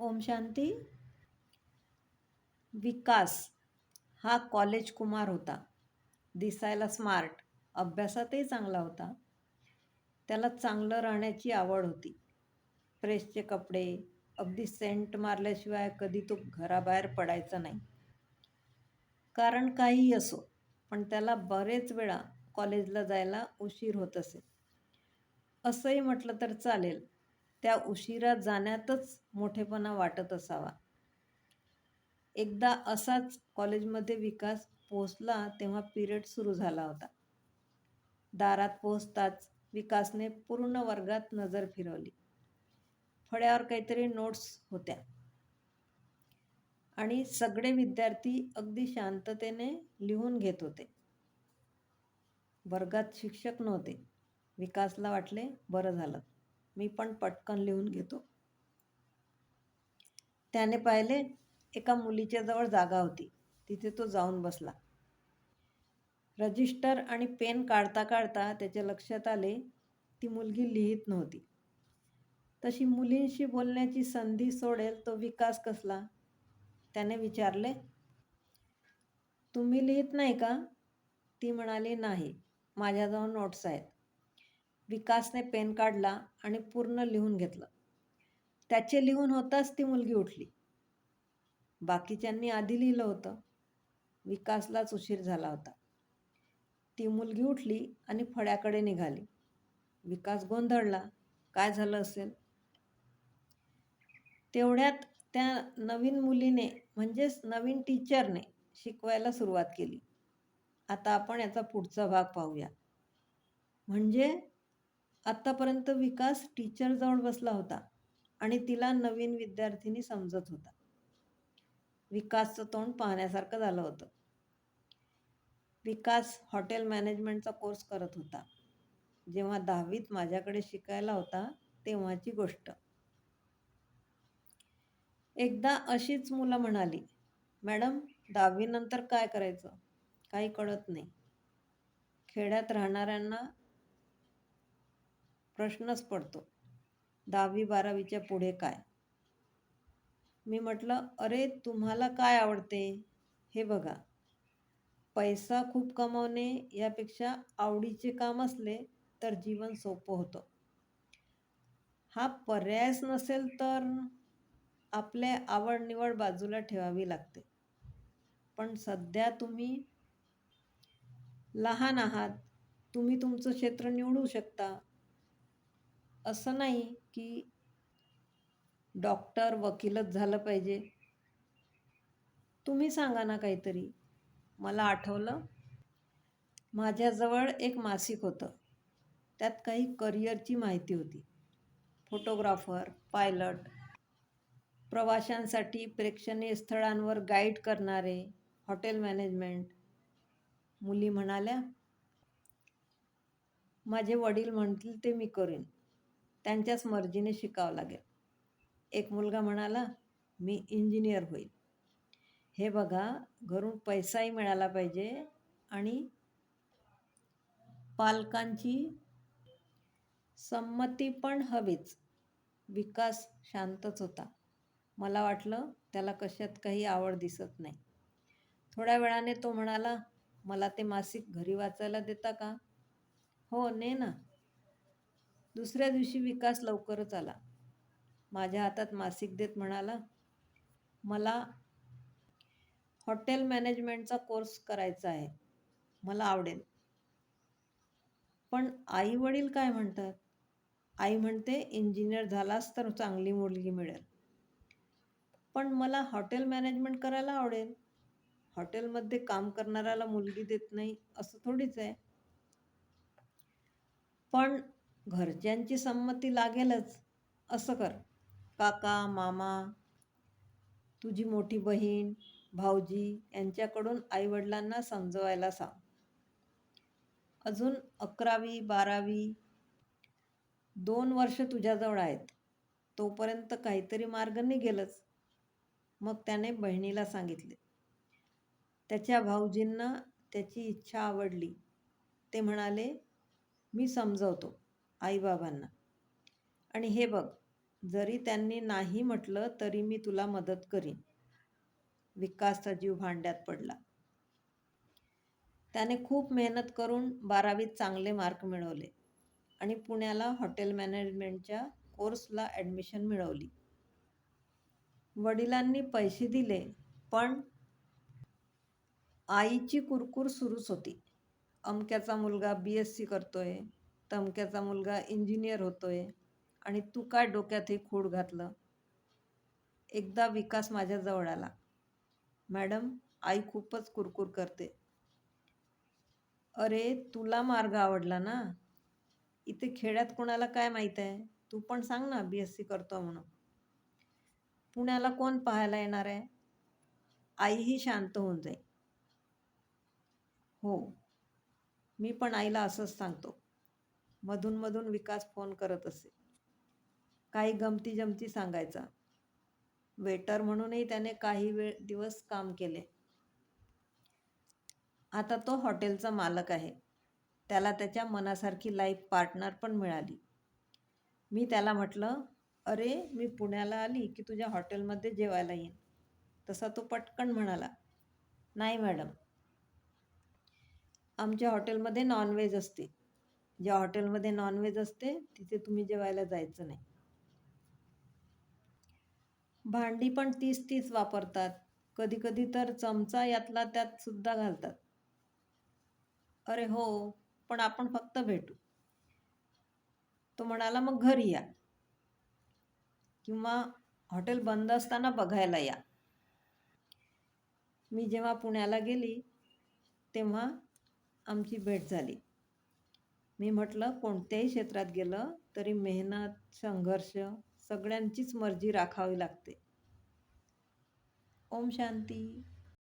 ओम शांती. विकास हा कॉलेज कुमार होता. दिसायला स्मार्ट अभ्यासातही चांगला होता. त्याला चांगलं राहण्याची आवड होती. प्रेसचे कपडे अगदी सेंट मारल्याशिवाय कधी तो घराबाहेर पडायचा नाही. कारण काहीही असो पण त्याला बरेच वेळा कॉलेजला जायला उशीर होत असे. असंही म्हटलं तर चालेल त्या उशिरा जाण्यातच मोठेपणा वाटत असावा. एकदा असाच कॉलेजमध्ये विकास पोहोचला तेव्हा पिरियड सुरू झाला होता. दारात पोहोचताच विकासने पूर्ण वर्गात नजर फिरवली. फळ्यावर काहीतरी नोट्स होत्या. आणि सगळे विद्यार्थी अगदी शांततेने लिहून घेत होते. वर्गात शिक्षक नव्हते. विकासला वाटले बरं झालं. मी पण पटकन लिहून घेतो. त्याने पाहिले एका मुलीच्या जवळ जागा होती. तिथे तो जाऊन बसला. रजिस्टर आणि पेन काढता काढता त्याच्या लक्षात आले ती मुलगी लिहित नव्हती. तशी मुलींशी बोलण्याची संधी सोडेल तो विकास कसला? त्याने विचारले तुम्ही लिहित नाही का? ती म्हणाली नाही. माझ्याजवळ नोट्स आहेत. विकासने पेन काढला आणि पूर्ण लिहून घेतलं. त्याचे लिहून होताच ती मुलगी उठली. बाकीच्यांनी आधी लिहिलं होतं. विकासलाच उशीर झाला होता. ती मुलगी उठली आणि फळ्याकडे निघाली. विकास गोंधळला काय झालं असेल? तेवढ्यात त्या नवीन मुलीने म्हणजेच नवीन टीचरने शिकवायला सुरुवात केली. आता आपण याचा पुढचा भाग पाहूया. म्हणजे आत्तापर्यंत विकास टीचरजवळ बसला होता आणि तिला नवीन विद्यार्थिनी समजत होता. विकासचं तोंड पाहण्यासारखं झालं होतं. विकास हॉटेल मॅनेजमेंटचा कोर्स करत होता. जेव्हा दहावीत माझ्याकडे शिकायला होता तेव्हाची गोष्ट. एकदा अशीच मुलं म्हणाली मॅडम दहावीनंतर काय करायचं? काही कळत नाही. खेड्यात राहणाऱ्यांना प्रश्नच पडतो. दहावी बारावीच्या पुढे काय? मी म्हटलं अरे तुम्हाला काय आवडते? हे बघा. पैसा खूप कमावणे यापेक्षा आवडीचे काम असले तर जीवन सोपं होतं. हा पर्यायच नसेल तर आपल्या आवड निवड बाजूला ठेवावी लागते. पण सध्या तुम्ही लहान आहात. तुम्ही तुमचं क्षेत्र निवडू शकता. असं नाही की डॉक्टर वकीलच झालं पाहिजे. तुम्ही सांगा ना काहीतरी. मला आठवलं माझ्याजवळ एक मासिक होतं. त्यात काही करिअरची माहिती होती. फोटोग्राफर पायलट प्रवाशांसाठी प्रेक्षणीय स्थळांवर गाईड करणारे हॉटेल मॅनेजमेंट. मुली म्हणाल्या माझे वडील म्हणतील ते मी करीन. त्यांच्याच मर्जीने शिकावं लागेल. एक मुलगा म्हणाला मी इंजिनियर होईल. हे बघा घरून पैसाही मिळाला पाहिजे आणि पालकांची संमती पण हवीच. विकास शांतच होता. मला वाटलं त्याला कशात काही आवड दिसत नाही. थोड्या वेळाने तो म्हणाला मला ते मासिक घरी वाचायला देता का? हो ने ना. दुसऱ्या दिवशी विकास लवकरच आला. माझ्या हातात मासिक देत म्हणाला मला हॉटेल मॅनेजमेंटचा कोर्स करायचा आहे. मला आवडेल. पण आई वडील काय म्हणतात? आई म्हणते इंजिनियर झालास तर चांगली मुलगी मिळेल. पण मला हॉटेल मॅनेजमेंट करायला आवडेल. हॉटेलमध्ये काम करणाऱ्याला मुलगी देत नाही असं थोडीच आहे. पण घरच्यांची संमती लागेलच. असं कर. काका मामा तुझी मोठी बहीण भाऊजी यांच्याकडून आईवडिलांना समजवायला सांग. अजून अकरावी बारावी दोन वर्ष तुझ्याजवळ आहेत. तोपर्यंत काहीतरी मार्ग निघेलच. मग त्याने बहिणीला सांगितले. त्याच्या भाऊजींना त्याची इच्छा आवडली. ते म्हणाले मी समजवतो. आईबाबांना. आणि हे बघ जरी त्यांनी नाही म्हटलं तरी मी तुला मदत करीन. विकासचा जीव भांड्यात पडला. त्याने खूप मेहनत करून बारावीत चांगले मार्क मिळवले आणि पुण्याला हॉटेल मॅनेजमेंटच्या कोर्सला ॲडमिशन मिळवली. वडिलांनी पैसे दिले पण आईची कुरकुर सुरूच होती. अमक्याचा मुलगा बी एस सी करतोय. तमक्याचा मुलगा इंजिनियर होतोय आणि तू काय डोक्यात हे खूड घातलं? एकदा विकास माझ्याजवळ आला. मॅडम आई खूपच कुरकुर करते. अरे तुला मार्ग आवडला ना? इथे खेड्यात कोणाला काय माहीत आहे? तू पण सांग ना बी एस सी करतो म्हणून. पुण्याला कोण पाहायला येणार आहे? आईही शांत होऊन जाईल. हो मी पण आईला असंच सांगतो. मधूनमधून विकास फोन करत असे. काही गमती जमती सांगायचा. वेटर म्हणूनही त्याने काही वेळ दिवस काम केले. आता तो हॉटेलचा मालक आहे. त्याला त्याच्या मनासारखी लाईफ पार्टनर पण मिळाली. मी त्याला म्हटलं अरे मी पुण्याला आली की तुझ्या हॉटेलमध्ये जेवायला येईन. तसा तो पटकन म्हणाला नाही मॅडम. आमच्या हॉटेलमध्ये नॉनव्हेज असते. ज्या हॉटेलमध्ये नॉनव्हेज असते तिथे तुम्ही जेवायला जायचं नाही. भांडी पण तीस तीस वापरतात. कधी कधी तर चमचा यातला त्यात सुद्धा घालतात. अरे हो पण आपण फक्त भेटू. तो म्हणाला मग घरी या. किंवा हॉटेल बंद असताना बघायला या. मी जेव्हा पुण्याला गेली तेव्हा आमची भेट झाली. मी म्हटलं कोणत्याही क्षेत्रात गेलं तरी मेहनत संघर्ष सगळ्यांचीच मर्जी राखावी लागते. ओम शांती.